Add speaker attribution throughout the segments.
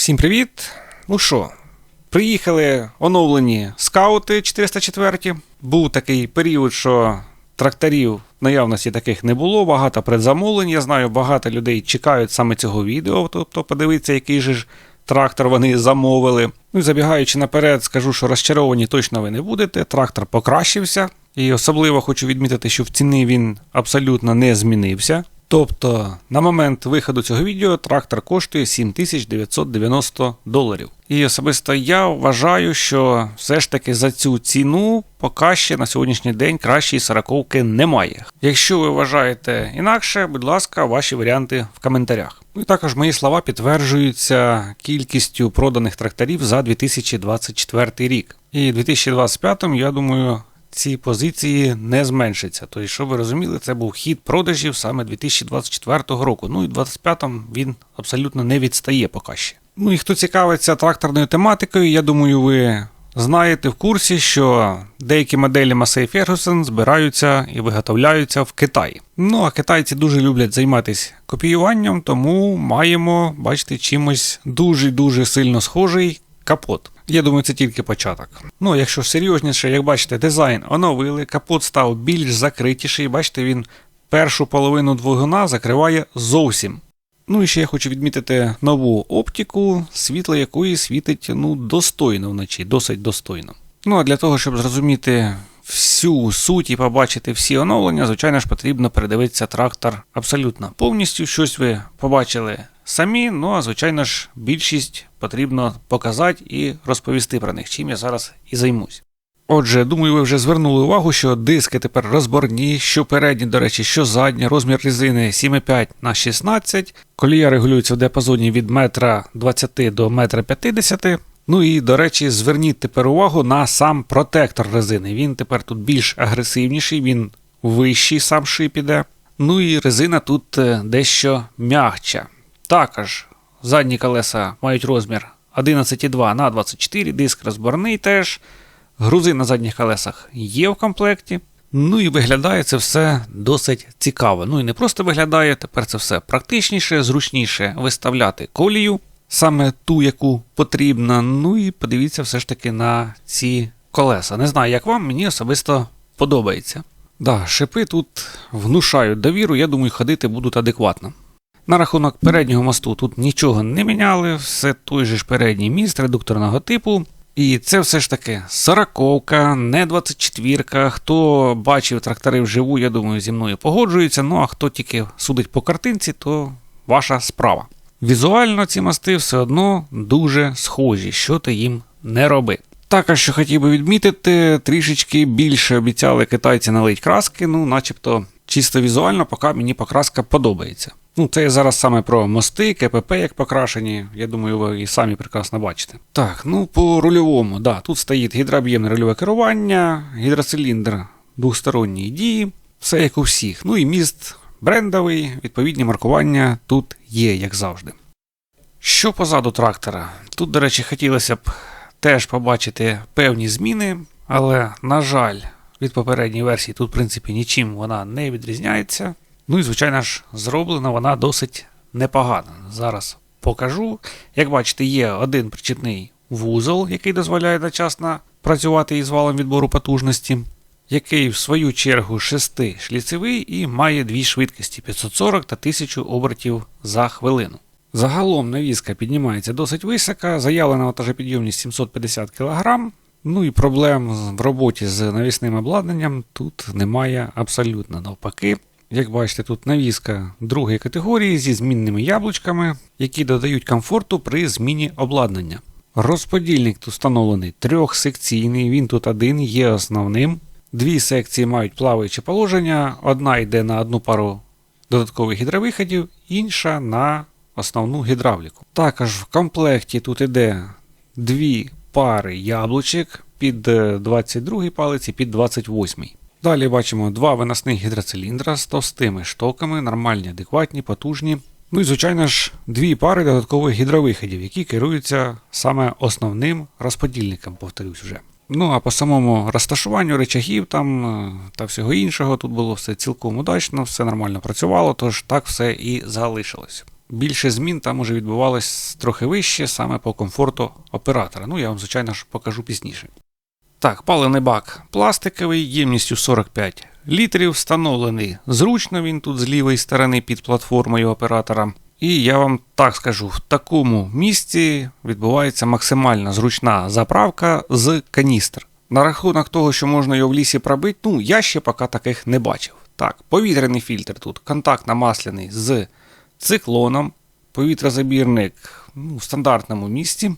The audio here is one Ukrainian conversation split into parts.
Speaker 1: Всім привіт! Ну що, приїхали оновлені скаути 404. Був такий період, що тракторів наявності таких не було, багато предзамовлень. Я знаю, багато людей чекають саме цього відео, тобто подивитися, який же ж трактор вони замовили. Ну і забігаючи наперед, скажу, що розчаровані точно ви не будете. Трактор покращився. І особливо хочу відмітити, що в ціні він абсолютно не змінився. Тобто, на момент виходу цього відео трактор коштує 7990 доларів. І особисто я вважаю, що все ж таки за цю ціну поки ще на сьогоднішній день кращої сороковки немає. Якщо ви вважаєте інакше, будь ласка, ваші варіанти в коментарях. Ну і також мої слова підтверджуються кількістю проданих тракторів за 2024 рік. І 2025, я думаю, ці позиції не зменшаться. Тобто, щоб ви розуміли, це був хід продажів саме 2024 року. Ну і 25-м він абсолютно не відстає поки ще. Ну і хто цікавиться тракторною тематикою, я думаю, ви знаєте в курсі, що деякі моделі Massey Ferguson збираються і виготовляються в Китаї. Ну а китайці дуже люблять займатися копіюванням, тому маємо, бачите, чимось дуже-дуже сильно схожий капот. Я думаю, це тільки початок. Ну, якщо серйозніше, як бачите, дизайн оновили, капот став більш закритіший. Бачите, він першу половину двигуна закриває зовсім. Ну і ще я хочу відмітити нову оптику, світло якої світить ну, достойно вночі, досить достойно. Ну а для того, щоб зрозуміти всю суть і побачити всі оновлення, звичайно ж, потрібно передивитися трактор абсолютно повністю. Щось ви побачили самі, ну а звичайно ж, більшість потрібно показати і розповісти про них, чим я зараз і займусь. Отже, думаю, ви вже звернули увагу, що диски тепер розборні, що передні, до речі, що задні, розмір резини 7,5 на 16, колія регулюється в діапазоні від 1,20 м до 1,50 м. Ну і, до речі, зверніть тепер увагу на сам протектор резини. Він тепер тут більш агресивніший, він вищий сам шип іде. Ну і резина тут е, дещо м'ягча. Також задні колеса мають розмір 11,2 на 24, диск розборний теж. Грузи на задніх колесах є в комплекті. Ну і виглядає це все досить цікаво. Ну і не просто виглядає, тепер це все практичніше, зручніше виставляти колію, саме ту, яку потрібно. Ну і подивіться все ж таки на ці колеса. Не знаю, як вам, мені особисто подобається. Да, шипи тут внушають довіру, я думаю, ходити будуть адекватно. На рахунок переднього мосту тут нічого не міняли, все той же ж передній міст редукторного типу. І це все ж таки сороковка, не 24-ка. Хто бачив трактори вживу, я думаю, зі мною погоджується. Ну а хто тільки судить по картинці, то ваша справа. Візуально ці мости все одно дуже схожі, що ти їм не роби. Також що хотів би відмітити, трішечки більше обіцяли китайці налить краски, ну, начебто, чисто візуально, поки мені покраска подобається. Ну, це зараз саме про мости, КПП як покрашені. Я думаю, ви і самі прекрасно бачите. Так, ну по рульовому, да, тут стоїть гідрооб'ємне рульове керування, гідроциліндр двосторонньої дії, все як у всіх. Ну і міст брендовий, відповідні маркування тут є, як завжди. Що позаду трактора? Тут, до речі, хотілося б теж побачити певні зміни, але, на жаль, від попередньої версії тут, в принципі, нічим вона не відрізняється. Ну і, звичайно ж, зроблена вона досить непогано. Зараз покажу. Як бачите, є один причетний вузол, який дозволяє одночасно працювати із валом відбору потужності, який, в свою чергу, шестишліцевий і має дві швидкості 540 та 1000 обертів за хвилину. Загалом навіска піднімається досить висока, заявлена вантажопідйомність 750 кг. Ну і проблем в роботі з навісним обладнанням тут немає абсолютно навпаки. Як бачите, тут навіска другої категорії зі змінними яблучками, які додають комфорту при зміні обладнання. Розподільник тут встановлений трьохсекційний, він тут один є основним. Дві секції мають плаваюче положення, одна йде на одну пару додаткових гідровиходів, інша на основну гідравліку. Також в комплекті тут іде дві пари яблучок під 22 палець і під 28. Далі бачимо два виносних гідроциліндра з товстими штоками, нормальні, адекватні, потужні. Ну і, звичайно ж, дві пари додаткових гідровиходів, які керуються саме основним розподільником, повторюсь вже. Ну а по самому розташуванню речагів там е, та всього іншого тут було все цілком удачно, все нормально працювало, тож так все і залишилось. більше змін там уже відбувалось трохи вище, саме по комфорту оператора. Ну, я вам, звичайно ж, покажу пізніше. Так, паливний бак пластиковий, ємністю 45 літрів, встановлений зручно він тут з лівої сторони під платформою оператора. І я вам так скажу: в такому місці відбувається максимально зручна заправка з каністр. На рахунок того, що можна його в лісі пробити, ну я ще поки таких не бачив. Так, повітряний фільтр тут контактно-масляний з циклоном, повітрозабірник ну, в стандартному місці.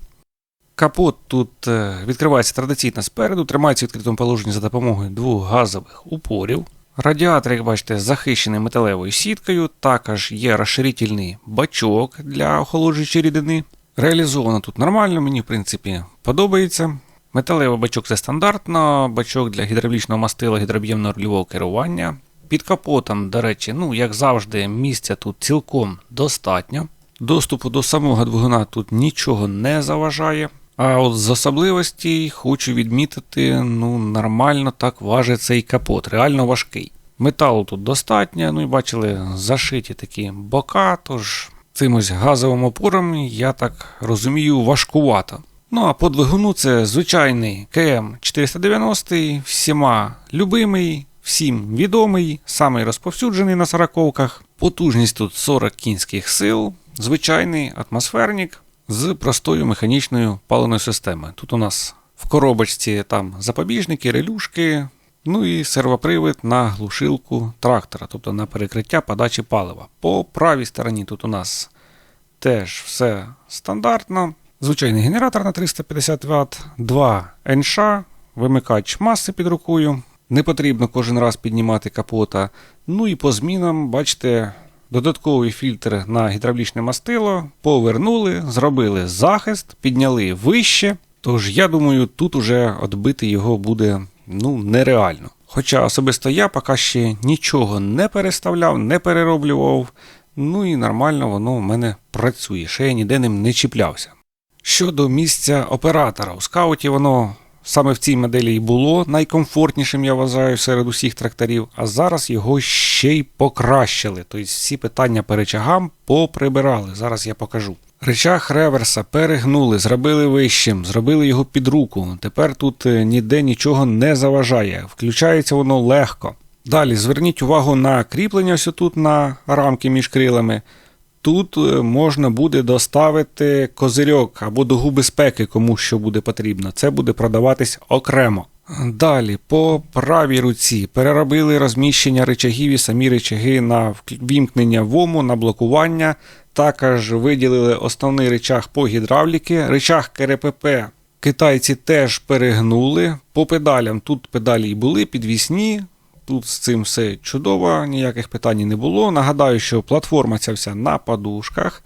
Speaker 1: Капот тут е, відкривається традиційно спереду, тримається в відкритому положенні за допомогою двох газових упорів. Радіатор, як бачите, захищений металевою сіткою, також є розширительний бачок для охолоджуючої рідини. Реалізовано тут нормально, мені в принципі подобається. Металевий бачок це стандартно, бачок для гідравлічного мастила гідроб'ємного рульового керування. Під капотом, до речі, ну, як завжди, місця тут цілком достатньо. Доступу до самого двигуна тут нічого не заважає. А от з особливостей хочу відмітити, ну, нормально так важить цей капот, реально важкий. Металу тут достатньо, ну і бачили, зашиті такі бока, тож цим ось газовим опором, я так розумію, важкувато. Ну а по двигуну це звичайний КМ 490, всіма любимий, всім відомий, самий розповсюджений на сороковках. Потужність тут 40 кінських сил, звичайний атмосферник з простою механічною паливною системою. Тут у нас в коробочці там запобіжники, релюшки, ну і сервопривід на глушилку трактора, тобто на перекриття подачі палива. По правій стороні тут у нас теж все стандартно. Звичайний генератор на 350 Вт, два НШ, вимикач маси під рукою. Не потрібно кожен раз піднімати капота. Ну і по змінам, бачите, додатковий фільтр на гідравлічне мастило, повернули, зробили захист, підняли вище. Тож, я думаю, тут уже відбити його буде ну, нереально. Хоча особисто я поки ще нічого не переставляв, не перероблював. Ну і нормально воно в мене працює, ще я ніде ним не чіплявся. Щодо місця оператора, у скауті воно саме в цій моделі і було найкомфортнішим, я вважаю, серед усіх тракторів, а зараз його ще й покращили. Тобто всі питання по речагам поприбирали. Зараз я покажу. Речах реверса перегнули, зробили вищим, зробили його під руку. Тепер тут е, ніде нічого не заважає, включається воно легко. Далі зверніть увагу на кріплення ось тут на рамки між крилами. Тут е, можна буде доставити козирьок або дугу безпеки, кому що буде потрібно. Це буде продаватись окремо. Далі, по правій руці переробили розміщення речагів і самі речаги на вімкнення ВОМу, на блокування. Також виділили основний речаг по гідравліки. Речаг КРПП китайці теж перегнули. По педалям тут педалі і були підвісні. Тут з цим все чудово, ніяких питань не було. Нагадаю, що платформа ця вся на подушках.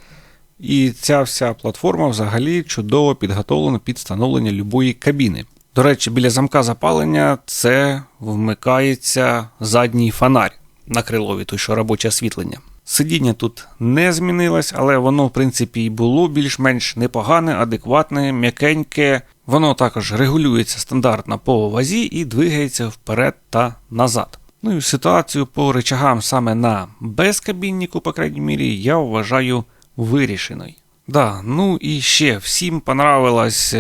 Speaker 1: І ця вся платформа взагалі чудово підготовлена під встановлення любої кабіни. До речі, біля замка запалення це вмикається задній фонарь на крилові, той що робоче освітлення. Сидіння тут не змінилось, але воно, в принципі, і було більш-менш непогане, адекватне, м'якеньке. Воно також регулюється стандартно по вазі і двигається вперед та назад. Ну і ситуацію по речагам саме на безкабінніку, по крайній мірі, я вважаю вирішеною. Да, ну і ще всім понравилось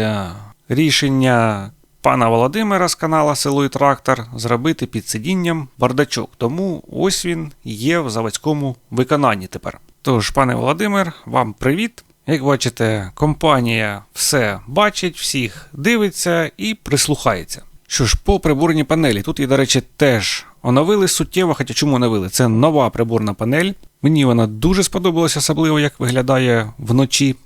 Speaker 1: рішення пана Володимира з канала Село і Трактор зробити під сидінням бардачок. Тому ось він є в заводському виконанні тепер. Тож, пане Володимир, вам привіт! Як бачите, компанія все бачить, всіх дивиться і прислухається. Що ж, по приборній панелі, тут її, до речі, теж оновили суттєво, хоча чому оновили? Це нова приборна панель. Мені вона дуже сподобалася, особливо як виглядає вночі.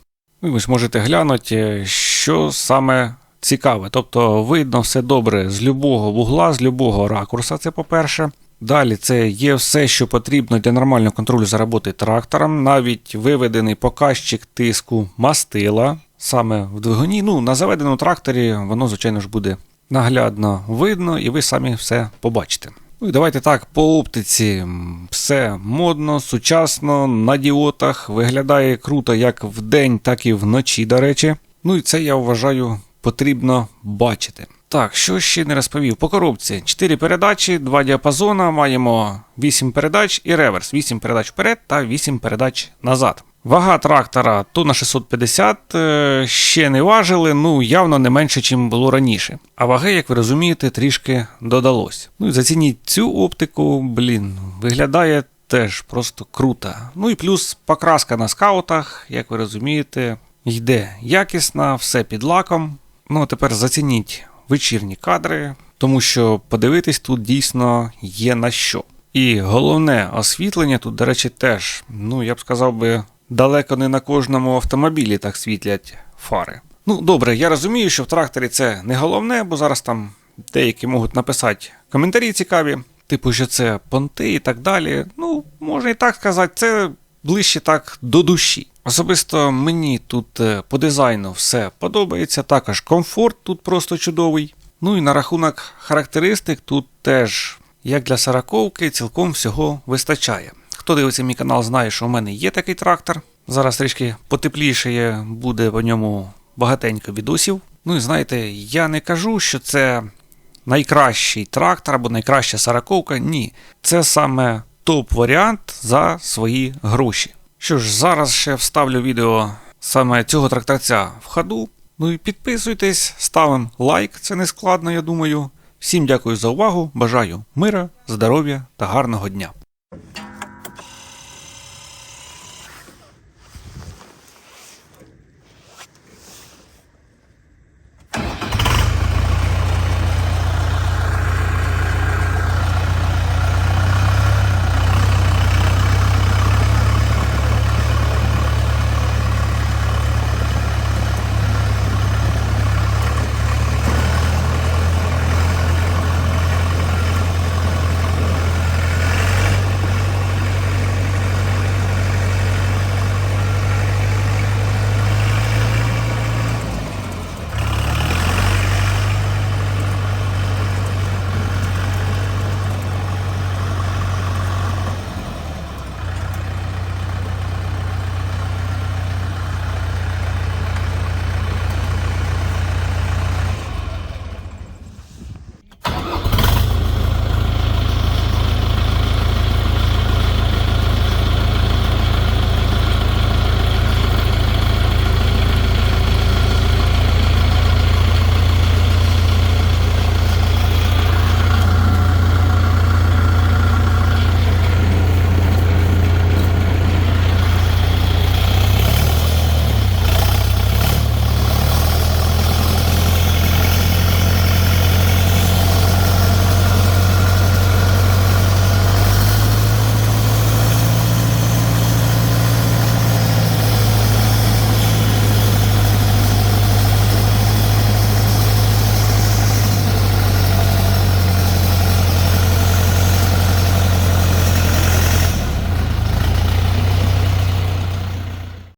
Speaker 1: Ви можете глянути, що саме цікаве. Тобто видно все добре з любого вугла, з любого ракурса, це по-перше. Далі це є все, що потрібно для нормального контролю за роботи трактором, навіть виведений показчик тиску мастила саме в двигуні. Ну, на заведеному тракторі воно, звичайно ж, буде наглядно видно, і ви самі все побачите. Ну і давайте так, по оптиці все модно, сучасно, на діотах, виглядає круто як вдень, так і вночі, до речі. Ну і це я вважаю потрібно бачити. Так, що ще не розповів? По коробці 4 передачі, 2 діапазона, маємо 8 передач і реверс. 8 передач вперед та 8 передач назад. Вага трактора тонна 650 е, ще не важили, ну явно не менше, ніж було раніше. А ваги, як ви розумієте, трішки додалось. Ну і зацініть цю оптику, блін, виглядає теж просто круто. Ну і плюс покраска на скаутах, як ви розумієте, йде якісна, все під лаком. Ну а тепер зацініть вечірні кадри, тому що подивитись тут дійсно є на що. І головне освітлення тут, до речі, теж, ну я б сказав би, далеко не на кожному автомобілі так світлять фари. Ну, добре, я розумію, що в тракторі це не головне, бо зараз там деякі можуть написати коментарі цікаві, типу, що це понти і так далі. Ну, можна і так сказати, це ближче так до душі. Особисто мені тут е, по дизайну все подобається, також комфорт тут просто чудовий. Ну і на рахунок характеристик тут теж, як для сороковки, цілком всього вистачає. Хто дивиться мій канал, знає, що у мене є такий трактор. Зараз трішки потепліше буде по ньому багатенько відосів. Ну і знаєте, я не кажу, що це найкращий трактор або найкраща сороковка. Ні, це саме топ-варіант за свої гроші. Що ж, зараз ще вставлю відео саме цього тракторця в ходу. Ну і підписуйтесь, ставимо лайк, це не складно, я думаю. Всім дякую за увагу, бажаю мира, здоров'я та гарного дня.